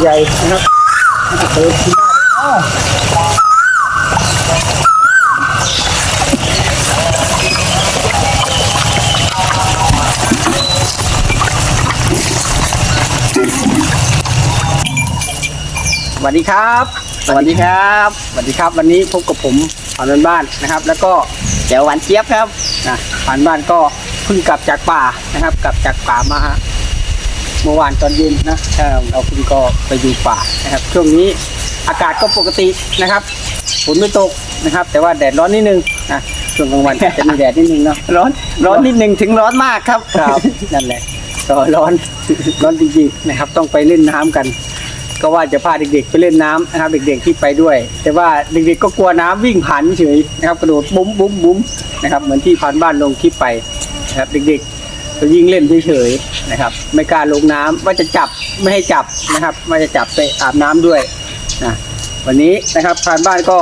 ใหญ่นะครับเปิดขึ้นได้อ้าวสวัสดีครับ สวัสดีครับ สวัสดีครับ วันนี้พบกับผมผ่านบ้านนะครับ แล้วก็แจ๋วหวานเจี๊ยบครับนะผ่านบ้านก็เพิ่งกลับจากป่านะครับ กลับจากป่ามา เมื่อวานตอนเย็นนะถ้าเราคุณก็ไปดูป่านะครับ ช่วงนี้อากาศก็ปกตินะครับฝนไม่ตกนะครับ แต่ว่าแดดร้อนนิดนึงนะช่วงกลางวันอาจจะมีแดดนิดนึงเนาะร้อนร้อนนิดหนึ่งถึงร้อนมากครับครับนั่นแหละก็ร้อนร้อนจริงๆนะครับ ต้องไปเล่นน้ำกัน ก็ว่าจะพาเด็กๆ ไปเล่นน้ำนะครับ เด็กๆที่ไปด้วย แต่ว่าเด็กๆก็กลัวน้ำวิ่งผ่านเฉยนะครับกระโดดบุ้มบุ้มบุ้มนะครับเหมือนที่ผ่านบ้านลงคลิปไปนะครับเด็กๆ ก็ยิงเล่นเฉยๆนะครับ ไม่กล้าลงน้ำว่าจะจับไม่ให้จับนะครับว่าจะจับไปอาบน้ำด้วยนะวันนี้นะครับผ่านบ้านก็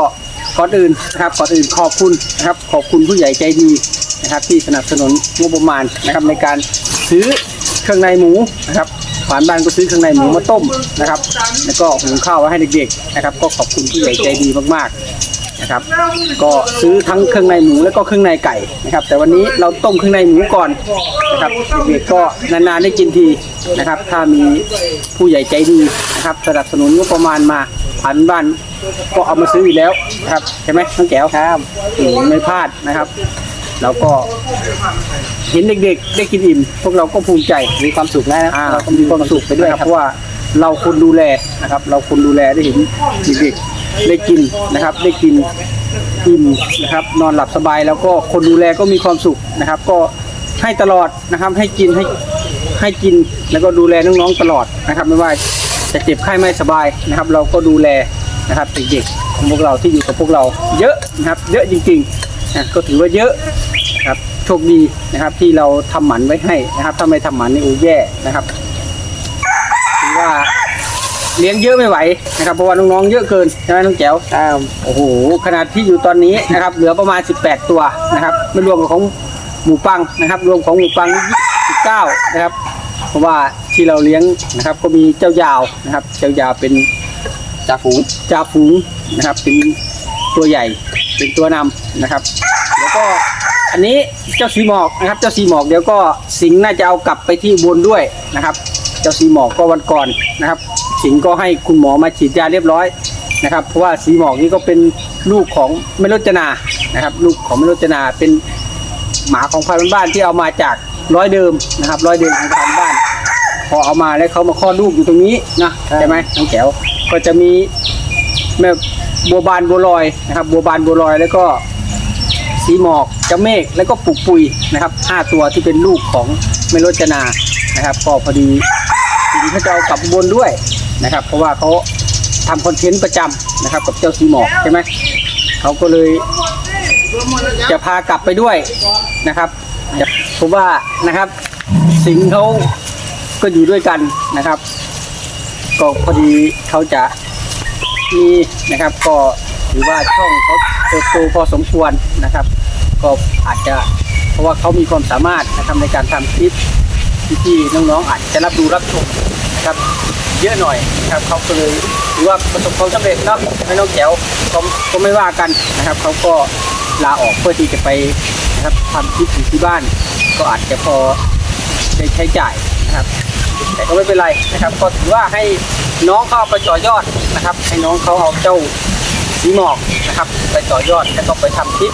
ก่อนอื่นนะครับก่อนอื่นขอบคุณนะครับ ขอบคุณผู้ใหญ่ใจดีนะครับ ที่สนับสนุนงบประมาณนะครับในการซื้อเครื่องในหมูนะครับผ่านบ้านก็ซื้อเครื่องในหมูมาต้มนะครับ แล้วก็หุงข้าวไว้ให้เด็กๆนะครับ ก็ขอบคุณผู้ใหญ่ใจดีมากๆ นะครับ ก็ซื้อทั้งเครื่องในหมูแล้วก็เครื่องในไก่นะครับ แต่วันนี้เราต้มเครื่องในหมูก่อนนะครับเด็กๆก็นานๆได้กินทีนะครับ ถ้ามีผู้ใหญ่ใจดีนะครับสนับสนุนงบประมาณมาผ่านบ้านก็เอามาซื้ออยู่แล้วนะครับใช่ไหมน้องแก้วครับอืมไม่พลาดนะครับแล้วก็เห็นเด็กๆ ได้กินอิ่ม พวกเราก็ภูมิใจมีความสุขแล้วนะเราก็มีความสุขไปด้วยครับเพราะว่าเราคนดูแลนะครับ เราคนดูแลได้เห็นเด็กๆ ได้กินนะครับ ได้กินอิ่มนะครับ นอนหลับสบายแล้วก็คนดูแลก็มีความสุขนะครับ ก็ให้ตลอดนะครับให้กินให้ให้กินแล้วก็ดูแลน้องๆตลอดนะครับ ไม่ว่าจะเจ็บไข้ไม่สบายนะครับ เราก็ดูแลนะครับเด็กๆของพวกเราที่อยู่กับพวกเราเยอะนะครับ เยอะจริงๆนะก็ถือว่าเยอะครับโชคดีนะครับที่เราทำหมันไว้ให้นะครับ ถ้าไม่ทำหมันนี่โอ้แย่นะครับ เลี้ยงเยอะไม่ไหวนะครับเพราะว่าน้องๆเยอะเกินใช่ไหมน้องแจ๋วโอ้โหขนาดที่อยู่ตอนนี้นะครับเหลือประมาณ 18 ตัวนะครับไม่รวมกับของหมูปังนะครับ รวมของหมูปัง19นะครับ เพราะว่าที่เราเลี้ยงนะครับ ก็มีเจ้ายาวนะครับ เจ้ายาวเป็นจ่าฝูงจ่าฝูงนะครับ เป็นตัวใหญ่เป็นตัวนำนะครับ แล้วก็อันนี้เจ้าสีหมอกนะครับ เจ้าสีหมอกเดี๋ยวก็สิงห์น่าจะเอากลับไปที่บนด้วยนะครับ เจ้าสีหมอกก็วันก่อนนะครับ สิงห์ก็ให้คุณหมอมาฉีดยาเรียบร้อยนะครับเพราะว่าสีหมอกนี่ก็เป็นลูกของเมลจนานะครับลูกของเมลจนาเป็นหมาของพันธุ์บ้านที่เอามาจากร้อยเดิมนะครับร้อยเดิมของพันธุ์บ้าน พอเอามาแล้วเขามาคลอดลูกอยู่ตรงนี้นะใช่ไหมน้องแก้วก็จะมีแม่บัวบานบัวลอยนะครับบัวบานบัวลอยแล้วก็สีหมอกเจ้าเมฆแล้วก็ปุกปุยนะครับห้าตัวที่เป็นลูกของเมโลจนานะครับก็พอดีทีนี้เขาจะเอากลับอุบนด้วย นะครับ เพราะว่าเขาทำคอนเทนต์ประจำนะครับ กับเจ้าสีหมอกใช่ไหมเขาก็เลยจะพากลับไปด้วยนะครับผมว่านะครับ สิงเขาก็อยู่ด้วยกันนะครับ ก็พอดีเขาจะมีนะครับ ก็ถือว่าช่องเขาเติบโตพอสมควรนะครับ ก็อาจจะเพราะว่าเขามีความสามารถนะครับในการทำคลิปที่น้องๆอาจจะรับดูรับชมนะครับ เยอะหน่อยนะครับเขาก็เลยถือว่าประสบความสำเร็จนะไม่น้องแจ๋วก็ก็ไม่ว่ากันนะครับเขาก็ลาออกเพื่อที่จะไปนะครับทำคลิปอยู่ที่บ้าน ก็อาจจะพอได้ใช้จ่ายนะครับ แต่ก็ไม่เป็นไรนะครับ ก็ถือว่าให้น้องเขาเอาไปต่อยอดนะครับ ให้น้องเขาเอาเจ้าสีหมอกนะครับ ไปต่อยอดแล้วก็ไปทำคลิป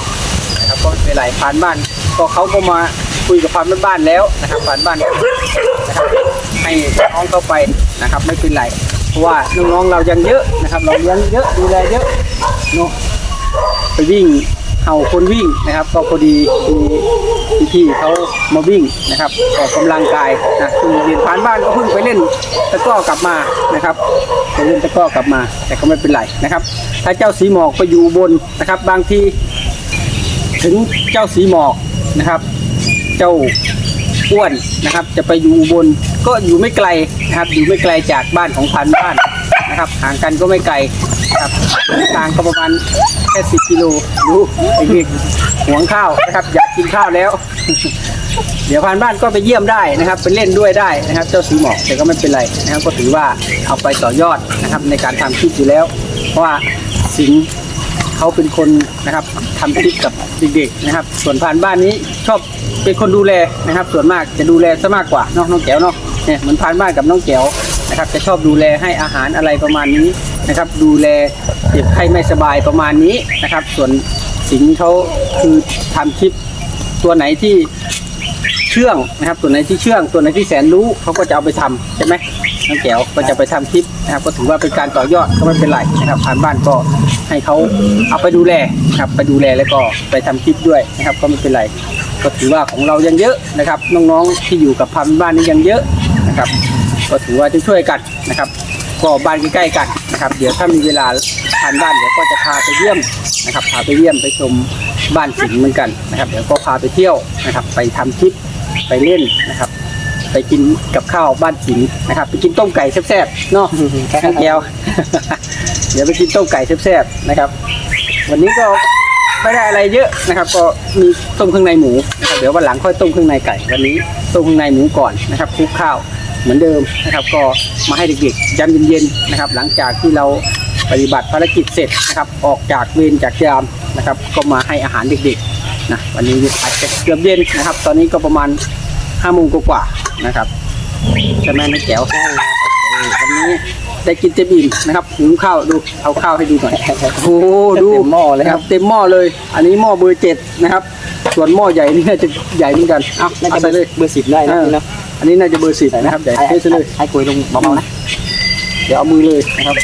นะครับก็ไม่เป็นไรผ่านบ้าน ก็เขาก็มาคุยกับผ่านบ้านแล้วนะครับผ่านบ้านนะครับ ให้น้องเขาไปนะครับไม่เป็นไรเพราะว่าน้องๆเรายังเยอะนะครับ เราเลี้ยงเยอะดูแลเยอะเนาะไปวิ่งเห่าคนวิ่งนะครับ ก็พอดีมีพี่เขามาวิ่งนะครับออกกำลังกายนะคือเรียนผ่านบ้านก็เพิ่งไปเล่นตะก้อกลับมานะครับไปเล่นตะก้อกลับมา แต่ก็ไม่เป็นไรนะครับ ถ้าเจ้าสีหมอกไปอยู่บนนะครับ บางทีถึงเจ้าสีหมอกนะครับ เจ้าอ้วนนะครับ จะไปอยู่บน ก็อยู่ไม่ไกลนะครับอยู่ไม่ไกลจากบ้านของพันบ้านนะครับห่างกันก็ไม่ไกลนะครับทางก็ประมาณแค่สิบกิโลดูไอ้เด็กหวงข้าวนะครับ อยากกินข้าวแล้ว เดี๋ยวพานบ้านก็ไปเยี่ยมได้นะครับไปเล่นด้วยได้นะครับ เจ้าสีหมอกแต่ก็ไม่เป็นไรนะครับ ก็ถือว่าเอาไปต่อยอดนะครับในการทำคลิปอยู่แล้ว เพราะว่าสิงเขาเป็นคนนะครับทำคลิปกับเด็กๆนะครับ ส่วนพานบ้านนี้ชอบเป็นคนดูแลนะครับ ส่วนมากจะดูแลซะมากกว่าเนาะน้องแก้วเนาะ เนี่ยเหมือนพานบ้านกับน้องแก้วนะครับ จะชอบดูแลให้อาหารอะไรประมาณนี้นะครับ ดูแลเจ็บไข้ไม่สบายประมาณนี้นะครับ ส่วนสิงเขาคือทำคลิปตัวไหนที่เชื่องนะครับ ตัวไหนที่เชื่อง ตัวไหนที่แสนรู้เขาก็จะเอาไปทำใช่ไหมน้องแก้วก็จะไปทำคลิปนะครับ ก็ถือว่าเป็นการต่อยอดก็ไม่เป็นไรนะครับผ่านบ้านก็ให้เขาเอาไปดูแลนะครับไปดูแลแล้วก็ไปทำคลิปด้วยนะครับ ก็ไม่เป็นไร ก็ถือว่าของเรายังเยอะนะครับ น้องๆที่อยู่กับพันบ้านนี้ยังเยอะ นะครับ ก็ถือว่าจะช่วยกันนะครับก็บ้านใกล้ๆกันนะครับ เดี๋ยวถ้ามีเวลาทานบ้านเดี๋ยวก็จะพาไปเยี่ยมนะครับ พาไปเยี่ยมไปชมบ้านสิงห์เหมือนกันนะครับ เดี๋ยวก็พาไปเที่ยวนะครับ ไปทำคลิปไปเล่นนะครับ ไปกินกับข้าวบ้านสิงห์นะครับ ไปกินต้มไก่แซ่บๆเนาะข้างแก้วเดี๋ยวไปกินต้มไก่แซ่บๆนะครับ วันนี้ก็ไม่ได้อะไรเยอะนะครับ ก็มีต้มเครื่องในหมูนะครับเดี๋ยววันหลังค่อยต้มเครื่องในไก่ วันนี้ต้มเครื่องในหมูก่อนนะครับคลุกข้าว เหมือนเดิมนะครับ ก็มาให้เด็กๆยามเย็นๆนะครับ หลังจากที่เราปฏิบัติภารกิจเสร็จนะครับ ออกจากเวรจากยามนะครับ ก็มาให้อาหารเด็กๆนะวันนี้อาจจะเกือบเย็นนะครับ ตอนนี้ก็ประมาณห้าโมงกว่าๆนะครับใช่ไหมน้องแก้วใช่วันนี้ได้กินเต็มอิ่มนะครับหุงข้าวดูเอาข้าวให้ดูหน่อยโอ้โหดูเต็มหม้อเลยนะคครัรับบเต็มหม้อเลย อันนี้หม้อเบอร์เจ็ดนะครับ ส่วนหม้อใหญ่นี่น่าจะใหญ่เหมือนกันเอาน่าเอาจะใส่เลยเบอร์สิบได้นะพี่เนาะ อันนี้น่าจะเบอร์สิบนะครับใหญ่ให้ให้ซะเลยให้คุยลงเบาๆนะ เดี๋ยวเอามือเลยนะครับ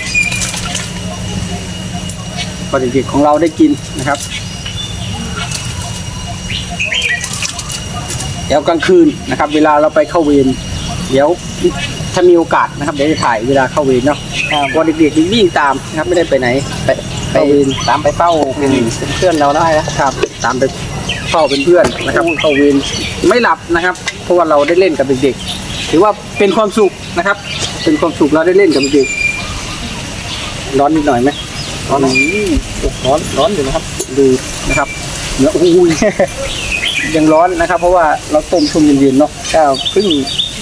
พอเด็กๆของเราได้กินนะครับ เดี๋ยวกลางคืนนะครับ เวลาเราไปเข้าเวรเดี๋ยวถ้ามีโอกาสนะครับเดี๋ยวจะถ่ายเวลาเข้าเวรเนาะเพราะเด็กๆวิ่งตามนะครับ ไม่ได้ไปไหนไปไปตามไปเฝ้าเป็นเพื่อนเราได้นะครับ ตามไปเฝ้าเป็นเพื่อนนะครับเข้าเวรไม่หลับนะครับ เพราะว่าเราได้เล่นกับเด็กๆถือว่าเป็นความสุขนะครับ เป็นความสุขเราได้เล่นกับเด็กร้อนนิดหน่อยไหมร้อนไหมร้อนร้อนอยู่นะครับ ดูนะครับเนื้อโอ้ยยังร้อนนะครับ เพราะว่าเราต้มช่วงเย็นๆเนาะก็ครึ่ง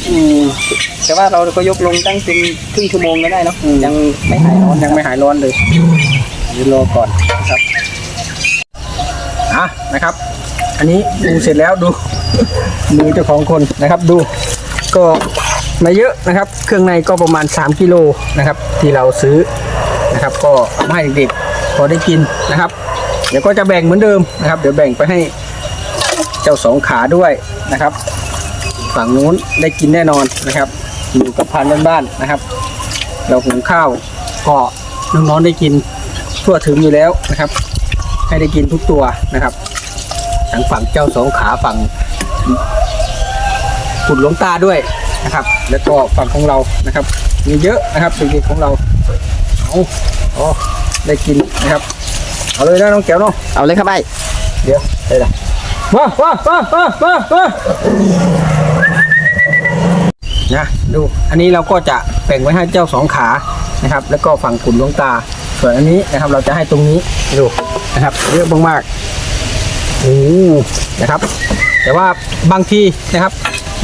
อืมแต่ว่าเราก็ยกลงตั้งเป็นครึ่งชั่วโมงก็ได้เนาะอืมยังไม่หายร้อนยังไม่หายร้อนเลยเดี๋ยวรอก่อนนะครับอะนะครับ อันนี้ดูเสร็จแล้วดู มือเจ้าของคนนะครับดูก็ไม่เยอะนะครับ เครื่องในก็ประมาณ 3กิโลนะครับ ที่เราซื้อนะครับ ก็เอามาให้เด็กๆพอได้กินนะครับ เดี๋ยวก็จะแบ่งเหมือนเดิมนะครับ เดี๋ยวแบ่งไปให้เจ้าสองขาด้วยนะครับ ฝั่งนู้นได้กินแน่นอนนะครับ อยู่กับพันบ้านๆนะครับ เราหุงข้าวก็น้องๆได้กินทั่วถึงอยู่แล้วนะครับ ให้ได้กินทุกตัวนะครับทั้งฝั่งเจ้าสองขาฝั่ง ขุดหลวงตาด้วยนะครับ แล้วก็ฝั่งของเรานะครับ มีเยอะนะครับเด็กๆของเราเอาอ๋อได้กินนะครับ เอาเลยนะน้องแก้วเนาะเอาเลยครับไอ้เดี๋ยวได้ละว้าว้าว้าว้าว้าว้านะดูอันนี้เราก็จะแบ่งไว้ให้เจ้าสองขานะครับ แล้วก็ฝั่งขุนหลวงตา ส่วนอันนี้นะครับ เราจะให้ตรงนี้ดูนะครับเยอะมากๆโอ้นะครับ แต่ว่าบางทีนะครับ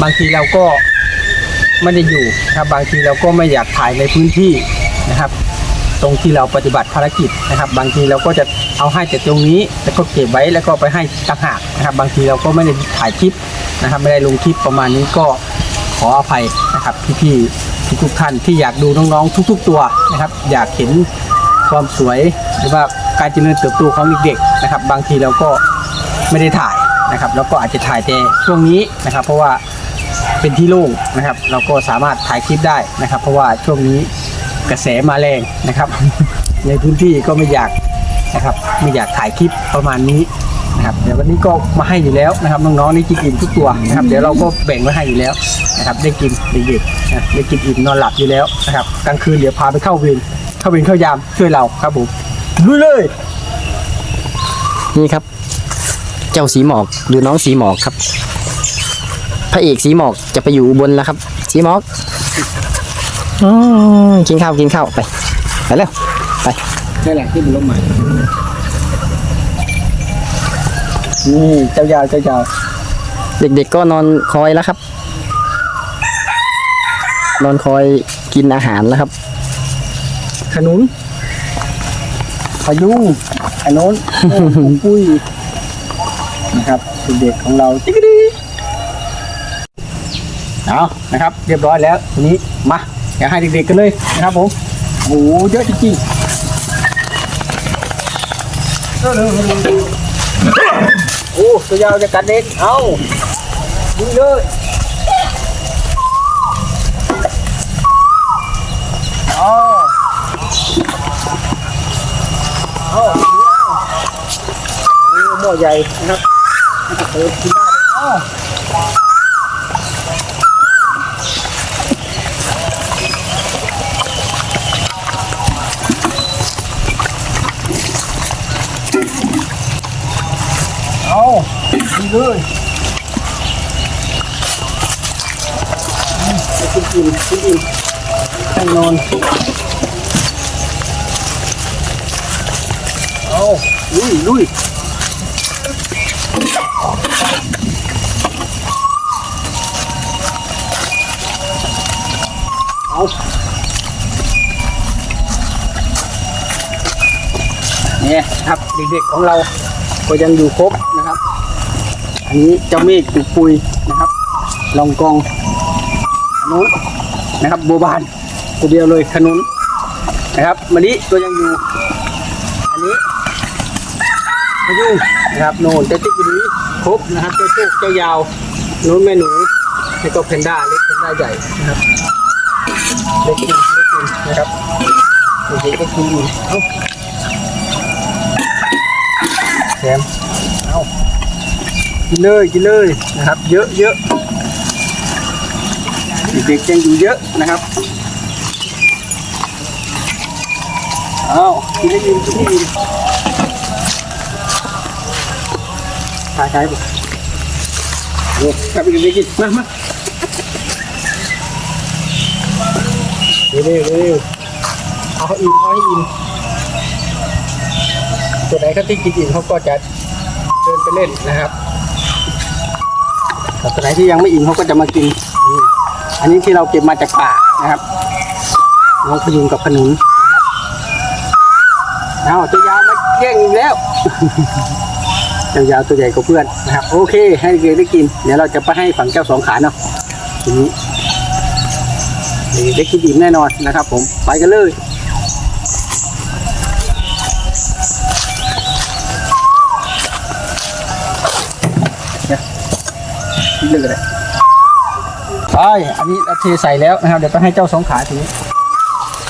บางทีเราก็ไม่ได้อยู่นะครับบางทีเราก็ไม่อยากถ่ายในพื้นที่นะครับ ตรงที่เราปฏิบัติภารกิจนะครับ บางทีเราก็จะเอาให้แต่ตรงนี้แล้วก็เก็บไว้แล้วก็ไปให้ต่างหากนะครับ บางทีเราก็ไม่ได้ถ่ายคลิปนะครับ ไม่ได้ลงคลิปประมาณนี้ก็ขออภัยนะครับพี่ๆทุกๆท่านที่อยากดูน้องๆทุก ๆ ตัวนะครับ อยากเห็นความสวยหรือว่าการเจริญเติบโตของเด็กๆนะครับ บางทีเราก็ไม่ได้ถ่าย นะครับ แล้วก็อาจจะถ่ายแต่ช่วงนี้นะครับ เพราะว่าเป็นที่โล่งนะครับ เราก็สามารถถ่ายคลิปได้นะครับ เพราะว่าช่วงนี้กระแสมาแรงนะครับ ในพื้นที่ก็ไม่อยากนะครับไม่อยากถ่ายคลิปประมาณนี้นะครับเดี๋ยววันนี้ก็มาให้อยู่แล้วนะครับน้องๆนี่กินอิ่มทุกตัวนะครับ เดี๋ยวเราก็แบ่งไว้ให้อยู่แล้วนะครับ ได้กินเด็กๆนะได้กินอิ่มนอนหลับอยู่แล้วนะครับกลางคืนเดี๋ยวพาไปเข้าเวรเข้าเวรเข้ายามช่วยเราครับผมลุยเลย นี่ครับ เจ้าสีหมอกหรือน้องสีหมอกครับ พระเอกสีหมอกจะไปอยู่อุบนแล้วครับ สีหมอกอืมกินข้าวกินข้าวไปไปเร็วไปนี่แหละที่มันลงมานี่เจ้ายาวเจ้ายาวเด็กๆก็นอนคอยแล้วครับ นอนคอยกินอาหารแล้วครับ ขนุนพายุงอันโน้นโอ้ผมปุ้ย นะครับเด็กของเราจิ๊กดีเอานะครับ เรียบร้อยแล้วทีนี้มาอยากให้เด็กๆกันเลยนะครับผมโอ้โหเยอะจริงๆโอ้ตัวยาวจะกัดเด็กเอาดูเลยเอาเอาดูเอโอ้หม้อใหญ่นะครับ เปิดกินได้เลยเอาเอาดีเลยอืมไปกินอิ่มกินอิ่มให้นอนเอาลุยลุย เอาเนี่ยครับเด็กๆของเราก็ยังอยู่ครบนะครับ อันนี้เจ้าเมฆปุกปุยนะครับลองกองอันนู้นนะครับโบบานตัวเดียวเลยขนุนนะครับมะลิตัวยังอยู่ อันนี้พยุงนะครับโน่นเจ้าติ๊กดีค รบนะครับเจ้าโชคเจ้ายาวโน้นแม่หนูแล้วก็เพนด้าเล็กเพนด้าใหญ่นะครับเล็กกินเล็กกินนะครับเด็กก็กินอยู่เอ้าแซมเอ้ากินเลยกินเลยนะครับ เยอะเยอะเด็กๆยังอยู่เยอะนะครับเอากินได้ยินกินได้ยิน ถ่ายถ่ายไปโอ้กลับไปกินไปกินมามาเร็วเร็วเอาให้อิ่มเอาให้อิ่มตัวไหนเขาที่กินอิ่มเขาก็จะเดินไปเล่นนะครับแต่ตัวไหนที่ยังไม่อิ่มเขาก็จะมากิน อันนี้ที่เราเก็บมาจากป่านะครับน้องพยุงกับขนุนนะครับเอาตัวยาวมาแย่งอีกแล้ว ยาวตัวใหญ่กว่าเพื่อนนะครับ โอเค ให้เกได้กิน เดี๋ยวเราจะไปให้ฝั่งเจ้าสองขาเนาะทีนี้ได้กินอิ่มแน่นอนนะครับ ผมไปกันเลยเลือกเลยไปอันนี้เราเทใส่แล้วนะครับ เดี๋ยวไปให้เจ้าสองขาทีนี้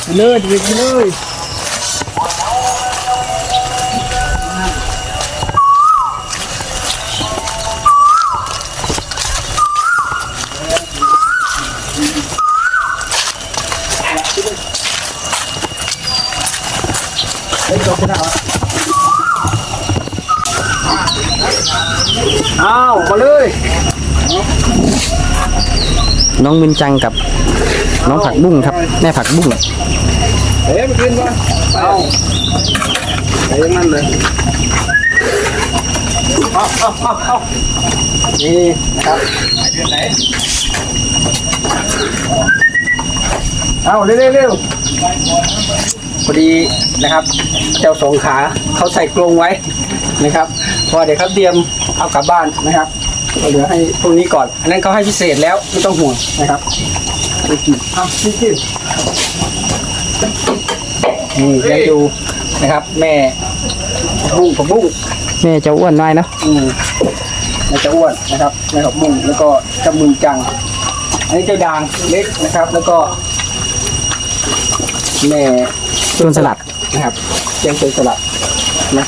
ไปเลยไปเลย เฮ้ยจบไปแล้วอ้าวมาเลย น้องมินจังกับ น้องผักบุ้งครับ แม่ผักบุ้งเฮ้ยมากินก่อนเอาไปยังนั่นเลยเอาเอาเอาเอานี่นะครับเอาเร็วเร็วเร็ว พอดีนะครับ เจ้าสองขาเขาใส่กรงไว้นะครับ พอเดี๋ยวเขาเตรียมเอากลับบ้านนะครับเราเหลือให้พวกนี้ก่อน อันนั้นเขาให้พิเศษแล้วไม่ต้องห่วงนะครับไปกินเอากินกินนี่ยังดูนะครับ แม่บุ้งผักบุ้งแม่เจ้าอ้วนน้อยเนาะอืมแม่เจะอ้วนนะครับแม่ผักบุ้งแล้วก็เจะมึงจัง อันนี้เจ้าด่างเล็กนะครับ แล้วก็ แม่ต้นสลัดนะครับเจียงเจอสลัดนะ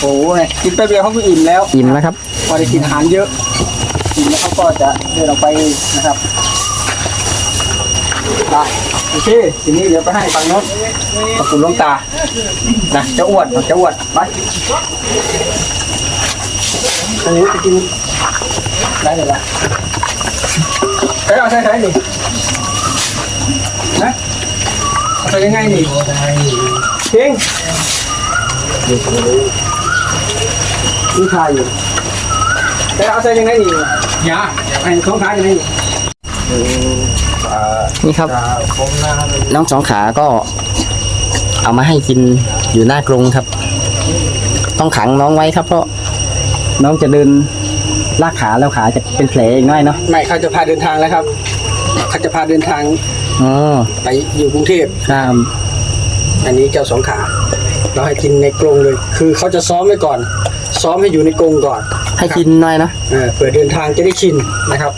โอ้โหเนี่ยกินแป๊บเดียวเขาก็อิ่มแล้ว อิ่มแล้วครับ พอได้กินอาหารเยอะอิ่มแล้วเขาก็จะเดินออกไปนะครับไปโอเคทีนี้เดี๋ยวไปให้ฝั่งโน้นขอบคุณหลวงตานะเจ้าอ้วนเจ้าอ้วนไปอันนี้จะกินได้เลยละใช้เอาใช้ใช้นี่นะ เอาใช้ยังไงนี่เพ่งนี่ทายอยู่ใช้เอาใช้ยังไงนี่ยาไอ้สองขาจะไหนนี่ครับ น้องสองขาก็เอามาให้กินอยู่หน้ากรงครับ ต้องขังน้องไว้ครับ เพราะน้องจะเดินลากขาแล้วขาจะเป็นแผลอีกหน้อยเนาะไม่เขาจะพาเดินทางแล้วครับ เขาจะพาเดินทาง อ๋อไปอยู่กรุงเทพครับอันนี้เจ้าสองขา เราให้กินในกรงเลย คือเขาจะซ้อมไว้ก่อน ซ้อมให้อยู่ในกรงก่อนให้กินหน่อยเนาะเออเผื่อเดินทางจะได้ชินนะครับ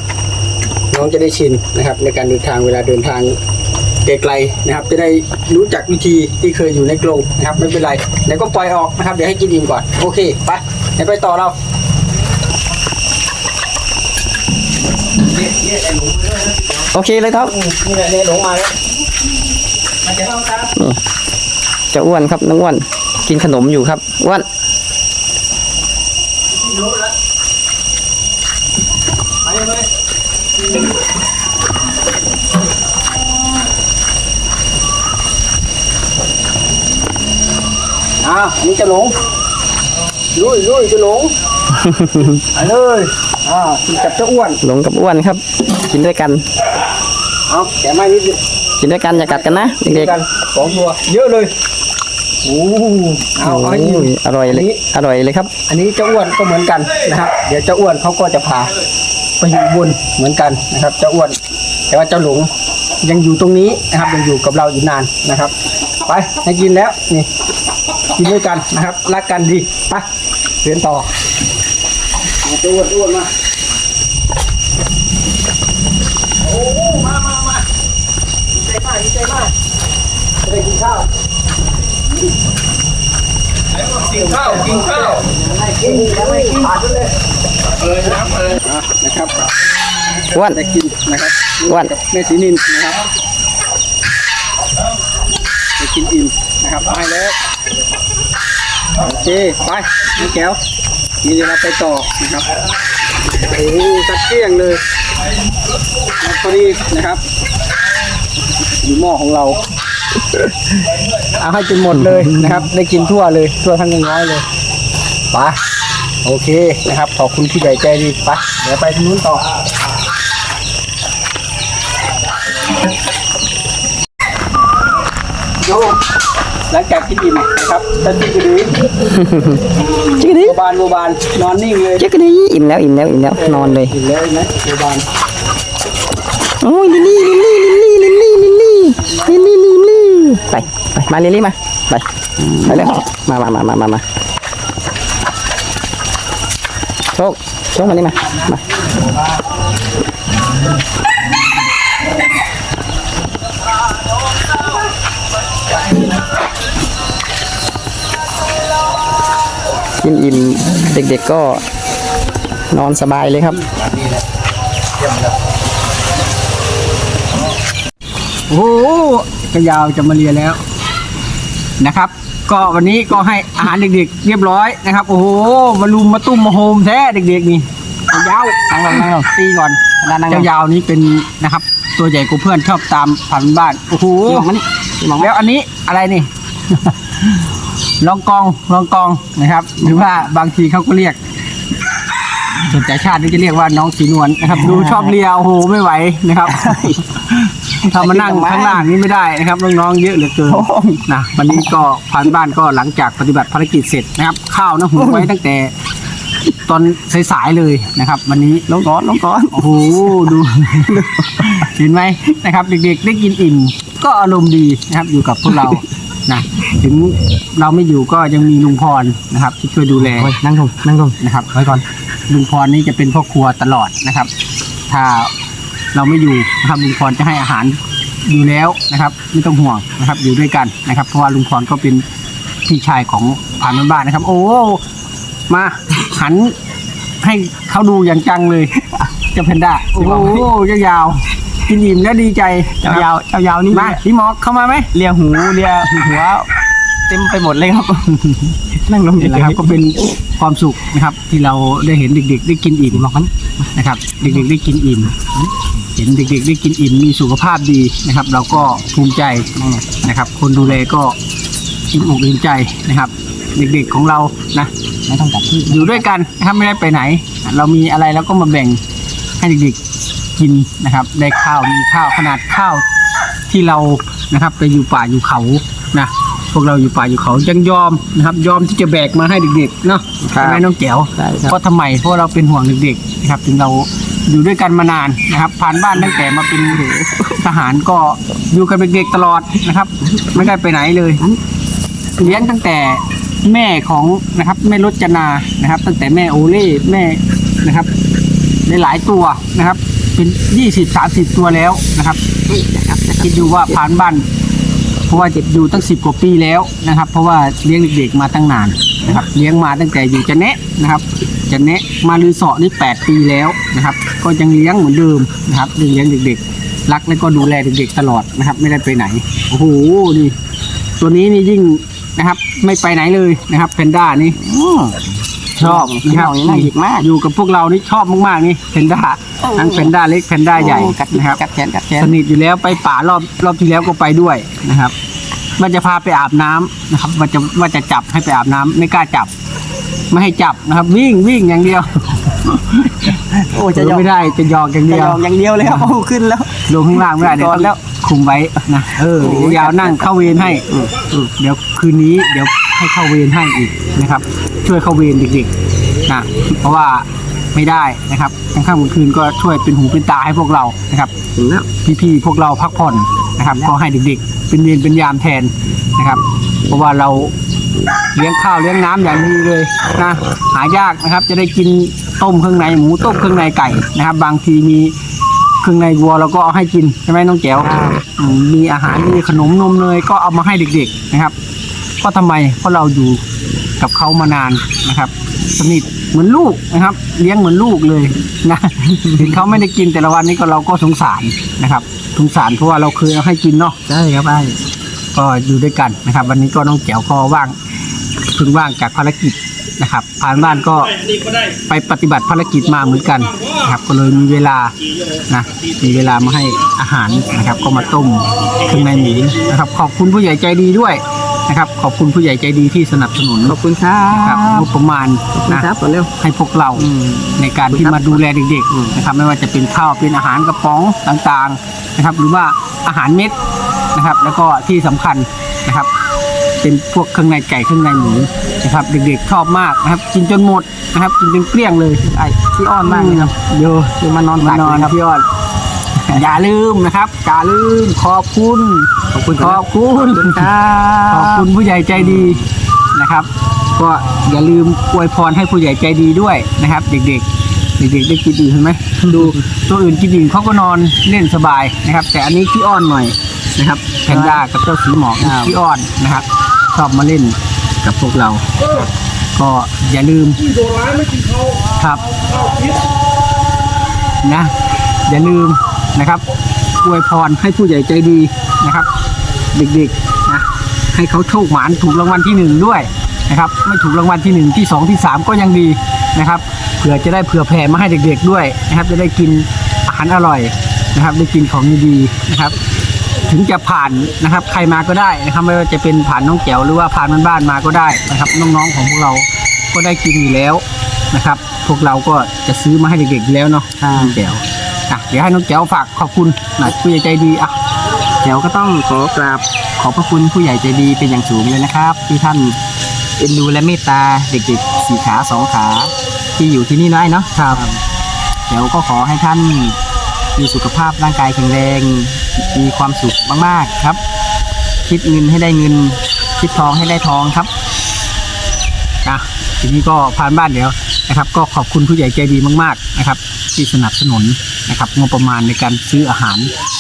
น้องจะได้ชินนะครับ ในการเดินทางเวลาเดินทางไกลๆนะครับ จะได้รู้จักวิธีที่เคยอยู่ในกรงนะครับ ไม่เป็นไรเดี๋ยวก็ปล่อยออกนะครับ เดี๋ยวให้กินอิ่มก่อน โอเคไปเดี๋ยวไปต่อเรา โอเคเลยครับนี่แหละเนี่ยหลงมาแล้วมาจะเข้าตามเจะอ้วนครับน้องอ้วนกินขนมอยู่ครับอ้วนไปเลยอ้าวนี่จะหลงลุยลุยจะหลง ไปเลยอ่ากินกับเจ้าอ้วนหลงกับอ้วนครับ กินด้วยกัน เอาแกะไม้นิดเดียวกินด้วยกันอย่ากัดกันนะเด็กกันสองตัวเยอะเลยโอ้ๆเอาเอาให้โอ้อิ่มยอร่อยเลยอร่อยเลยครับ อันนี้เจ้าอ้วนก็เหมือนกันนะครับ เดี๋ยวเจ้าอ้วนเขาก็จะพาไปอยู่อุบนเหมือนกันนะครับ เจ้าอ้วน แต่ว่าเจ้าหลงยังอยู่ตรงนี้นะครับ ยังอยู่กับเราอยู่นานนะครับ ไปให้กินแล้วนี่กินด้วยกันนะครับรักกันดีไปเรียนต่อ เอาเจ้าอ้วนอ้วนมา โอ้มามามาดีใจมากดีใจมากจะได้กินข้าวกินข้าวกินข้าวไม่กินยังไม่กินขาดเลยเลยน้ำเลยนะครับอ้วนได้กินนะครับอ้วนกับแม่สีนินนะครับได้กินอิ่มนะครับไปแล้วโอเคไปน้องแก้วนี่เดี๋ยวเราไปต่อ นะครับโอ้โหตัดเกลี้ยงเลยแล้วพอดีนะครับอยู่หม้อของเราเอาให้จนหมดเลยนะครับ ได้กินทั่วเลยทั่วทั้งยังน้อยเลยไปโอเคนะครับ ขอบคุณที่ใหญ่ใจดีไปเดี๋ยวไปทางนู้นต่อโย หลังจากกินอิ่มนะครับตะจิกกระดือจิกกระดิโบบานโบบานนอนนิ่งเลยจิกกระดิอิ่มแล้วอิ่มแล้วอิ่มแล้วนอนเลยอิ่มแล้วเห็นไหมโบบานโอ้ยลิลลี่ลิลลี่ลิลลี่ลิลลี่ลิลลี่ลิลลี่ลิลลี่ไปไปมาลิลลี่มาไปไปเลยมามามามามามาโชคโชคมานี่มามา เด็กๆก็นอนสบายเลยครับโอ้โหก็ยาวจะมาเรียนแล้วนะครับ ก็วันนี้ก็ให้อาหารเด็กๆ เรียบร้อยนะครับ โอ้โหมาลุมมาตุ้มมาโฮมแท้เด็กๆนี่ยาวนั่งลงนั่งลงตีก่อนเจ้ายาวนี้เป็นนะครับ ตัวใหญ่กว่าเพื่อนชอบตามผ่านบ้านโอ้โหแล้วอันนี้อะไรนี่ ลองกองลองกองนะครับ หรือว่าบางทีเขาก็เรียกส่วนใจชาตินี่จะเรียกว่าน้องสีนวลนะครับ ดูชอบเลียโอ้โหไม่ไหวนะครับทำมานั่งข้างล่างนี่ไม่ได้นะครับน้องๆเยอะเหลือเกินนะวันนี้ก็ผ่านบ้านก็หลังจากปฏิบัติภารกิจเสร็จนะครับ ข้าวนะหุงไว้ตั้งแต่ตอนสายๆเลยนะครับ วันนี้ลงก้อนลงก้อนโอ้โหดูเห็นไหมนะครับ เด็กๆได้กินอิ่มก็อารมณ์ดีนะครับอยู่กับพวกเรา นะถึงเราไม่อยู่ก็ยังมีลุงพรนะครับ ที่ช่วยดูแลโอ้ยนั่งลงนั่งลงนะครับไว้ก่อนลุงพรนี่จะเป็นพ่อครัวตลอดนะครับ ถ้าเราไม่อยู่นะครับลุงพรจะให้อาหารอยู่แล้วนะครับ ไม่ต้องห่วงนะครับ อยู่ด้วยกันนะครับ เพราะว่าลุงพรก็เป็นพี่ชายของผ่านบ้านๆนะครับ โอ้มาหันให้เขาดูอย่างจังเลยเจ้าเพนด้าโอ้โหยาวๆ กินอิ่มแล้วดีใจยาวๆยาวๆนี่มาพี่หมอกเข้ามาไหมเลียหูเลียหัวเต็มไปหมดเลยครับ นั่งลงนี่แหละครับก็เป็นความสุขนะครับ ที่เราได้เห็นเด็ก ๆ ได้กินอิ่มนะครับ เด็กๆได้กินอิ่มเห็นเด็กๆได้กินอิ่มมีสุขภาพดีนะครับ เราก็ภูมิใจนะครับ คนดูแลก็อิ่มอกอิ่มใจนะครับ เด็กๆของเรานะไม่ต้องจับที่อยู่ด้วยกันนะครับไม่ได้ไปไหน เรามีอะไรเราก็มาแบ่งให้เด็กๆ กินนะครับ ได้ข้าวมีข้าวขนาดข้าวที่เรานะครับไปอยู่ป่าอยู่เขานะพวกเราอยู่ป่าอยู่เขายังยอมนะครับ ยอมที่จะแบกมาให้เด็กๆเนาะครับใช่ไหมน้องแจ๋วใช่ครับเพราะทำไมเพราะเราเป็นห่วงเด็กๆนะครับ ถึงเราอยู่ด้วยกันมานานนะครับ ผ่านบ้านตั้งแต่มาเป็นทหารก็อยู่กับเด็กๆตลอดนะครับ ไม่ได้ไปไหนเลยเลี้ยงตั้งแต่แม่ของนะครับแม่รจนานะครับ ตั้งแต่แม่โอเล่แม่นะครับหลายๆตัวนะครับ เป็นยี่สิบสามสิบตัวแล้วนะครับคิดดูว่าผ่านบ้านเพราะว่าจะอยู่ตั้งสิบกว่าปีแล้วนะครับ เพราะว่าเลี้ยงเด็กๆมาตั้งนานนะครับเลี้ยงมาตั้งแต่อยู่จะเนะนะครับจะเนะมาลือเสาะนี่แปดปีแล้วนะครับ ก็ยังเลี้ยงเหมือนเดิมนะครับเลี้ยงเด็กๆ รักและก็ดูแลเด็กๆตลอดนะครับ ไม่ได้ไปไหนโอ้โหนี่ตัวนี้นี่ยิ่งนะครับ ไม่ไปไหนเลยนะครับแพนด้านี่ชอบนะครับพี่น้องนี่น่าหยิกมากอยู่กับพวกเรานี่ชอบมากๆนี่แพนด้า ทั้งแพนด้าเล็กแพนด้าใหญ่โอ้กัดนะครับกัดแขนกัดแขนสนิทอยู่แล้วไปป่ารอบรอบที่แล้วก็ไปด้วยนะครับว่าจะพาไปอาบน้ำนะครับว่าจะว่าจะจับให้ไปอาบน้ำไม่กล้าจับ ไม่ให้จับนะครับ วิ่งวิ่งอย่างเดียว โอ้จะยอมไม่ได้จะยอกอย่างจะเดียยวอมอย่างเดียวเลยครับโอ้ขึ้นแล้วลงข้างล่างไม่ได้เดี๋ยวก่อนแล้แล้ววคุมไว้นะเออโอ้ยยาวนั่งเข้าเวรให้อืมเดี๋ยวคืนนี้เดี๋ยวให้เข้าเวรให้อีกนะครับ ช่วยเข้าเวรเด็กๆนะเพราะว่า ไม่ได้นะครับกลางค่ำกลางคืนก็ช่วยเป็นหูเป็นตาให้พวกเรานะครับถึงแล้วพี่ๆพวกเราพักผ่อนนะครับ ก็ให้เด็กๆ เป็นเวรเป็นยามแทนนะครับ เพราะว่าเราเลี้ยงข้าวเลี้ยงน้ำอย่างดีเลยนะหายากนะครับ จะได้กินต้มเครื่องในหมูต้มเครื่องในไก่นะครับ บางทีมีเครื่องในวัวเราก็เอาให้กินใช่ไหมน้องแจ๋วอืมมีอาหารมีขนมนมเนยก็เอามาให้เด็กๆนะครับก็ทำไมเพราะเราอยู่กับเขามานานนะครับ สนิท เหมือนลูกนะครับ เลี้ยงเหมือนลูกเลยนะถึงเขาไม่ได้กินแต่ละวันนี้ก็เราก็สงสารนะครับสงสารเพราะว่าเราเคยเอาให้กินเนาะใช่ครับไอ้ก็อยู่ด้วยกันนะครับ วันนี้ก็น้องแจ๋วก็ว่างเพิ่งว่างจากภารกิจนะครับผ่านบ้านก็ไปปฏิบัติภารกิจมาเหมือนกันนะครับ ก็เลยมีเวลานะมีเวลามาให้อาหารนะครับ ก็มาต้มเครื่องในหมูนะครับ ขอบคุณผู้ใหญ่ใจดีด้วย นะครับ ขอบคุณผู้ใหญ่ใจดีที่สนับสนุนขอบคุณครับนะครับงบประมาณขอบคุณนะครับก่อนเร็วให้พวกเราอืมในการที่ครับมาดูแลเด็กๆนะครับไม่ว่าจะเป็นข้าวเป็นอาหารกระป๋องต่างๆนะครับ หรือว่าอาหารเม็ดนะครับ แล้วก็ที่สำคัญนะครับ เป็นพวกเครื่องในไก่เครื่องในหมูนะครับเด็กๆชอบมากนะครับ กินจนหมดนะครับ กินจนเกลี้ยงเลยไอ้ที่อ้อนมากเลยครับเดี๋ยวคือมานอนมาตักนอนเลยครับพี่ยอด อย่าลืมนะครับอย่าลืมขอบคุณขอบคุณขอบคุณครับขอบคุณผู้ใหญ่ใจดีนะครับ ก็อย่าลืมอวยพรให้ผู้ใหญ่ใจดีด้วยนะครับ เด็กๆ เด็กๆได้กินอิ่มเห็นไหมดูตัวอื่นกินอิ่มเขาก็นอนเล่นสบายนะครับ แต่อันนี้ขี้อ้อนหน่อยนะครับแพนด้ากับเจ้าสีหมอกขี้อ้อนนะครับ ชอบมาเล่นกับพวกเรา ก็อย่าลืมครับนะอย่าลืม นะครับอวยพรให้ผู้ใหญ่ใจดีนะครับ เด็กๆนะให้เขาโชคหมานถูกรางวัลที่หนึ่งด้วยนะครับ ไม่ถูกรางวัลที่หนึ่งที่สองที่สามก็ยังดีนะครับเผื่อจะได้เผื่อแผ่มาให้เด็กๆด้วยนะครับ จะได้กินอาหารอร่อยนะครับ ได้กินของดีๆนะครับ ถึงจะผ่านนะครับ ใครมาก็ได้นะครับไม่ว่าจะเป็นผ่านน้องแก้วหรือว่าผ่านบ้านๆมาก็ได้นะครับ น้องๆของพวกเราก็ได้กินอยู่แล้วนะครับ พวกเราก็จะซื้อมาให้เด็กๆอยู่แล้วเนาะน้องแก้ว อะเดี๋ยวให้น้องแก้วฝากขอบคุณหน่อยผู้ใหญ่ใจดีอะเดี๋ยวก็ต้องขอกราบขอบพระคุณผู้ใหญ่ใจดีเป็นอย่างสูงเลยนะครับ ที่ท่านเอ็นดูและเมตตาเด็กๆสี่ขาสองขา ที่อยู่ที่นี่น้อยเนาะครับเดี๋ยวก็ขอให้ท่านมีสุขภาพร่างกายแข็งแรง มีความสุขมากๆครับ คิดเงินให้ได้เงิน คิดทองให้ได้ทองครับอะทีนี้ก็ผ่านบ้านเดี๋ยวนะครับ ก็ขอบคุณผู้ใหญ่ใจดีมาก ๆนะครับ ที่สนับสนุนนะครับงบประมาณในการซื้ออาหาร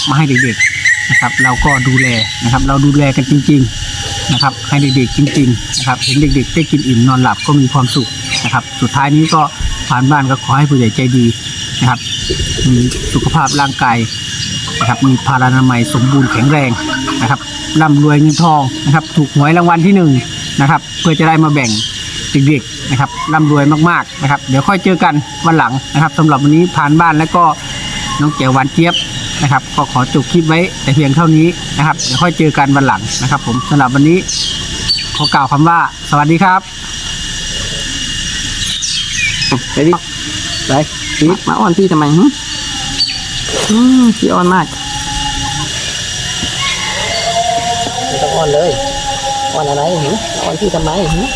มาให้เด็กๆนะครับ เราก็ดูแลนะครับ เราดูแลกันจริง ๆนะครับ ให้เด็กๆจริง ๆ นะครับ เห็นเด็ก ๆ ได้กินอิ่มนอนหลับก็มีความสุขนะครับ สุดท้ายนี้ก็ผ่านบ้านก็ขอให้ผู้ใหญ่ใจดีนะครับ มีสุขภาพร่างกายนะครับ มีพารานามัยสมบูรณ์แข็งแรงนะครับร่ำรวยเงินทองนะครับ ถูกหวยรางวัลที่หนึ่งนะครับ เพื่อจะได้มาแบ่งเด็กๆ นะครับร่ำรวยมากๆนะครับ เดี๋ยวค่อยเจอกันวันหลังนะครับสำหรับวันนี้ผ่านบ้านแล้วก็น้องแก้วหวานเจี๊ยบนะครับ ก็ขอจบคลิปไว้แต่เพียงเท่านี้นะครับ เดี๋ยวค่อยเจอกันวันหลังนะครับ ผมสำหรับวันนี้ขอกล่าวคำว่า สวัสดีครับไปดิไปมาอ้อนพี่ทำไมหึอืมพี่อ่อนมากไม่ต้องอ่อนเลยอ่อนอะไรหืออ่อนพี่ทำไมหือ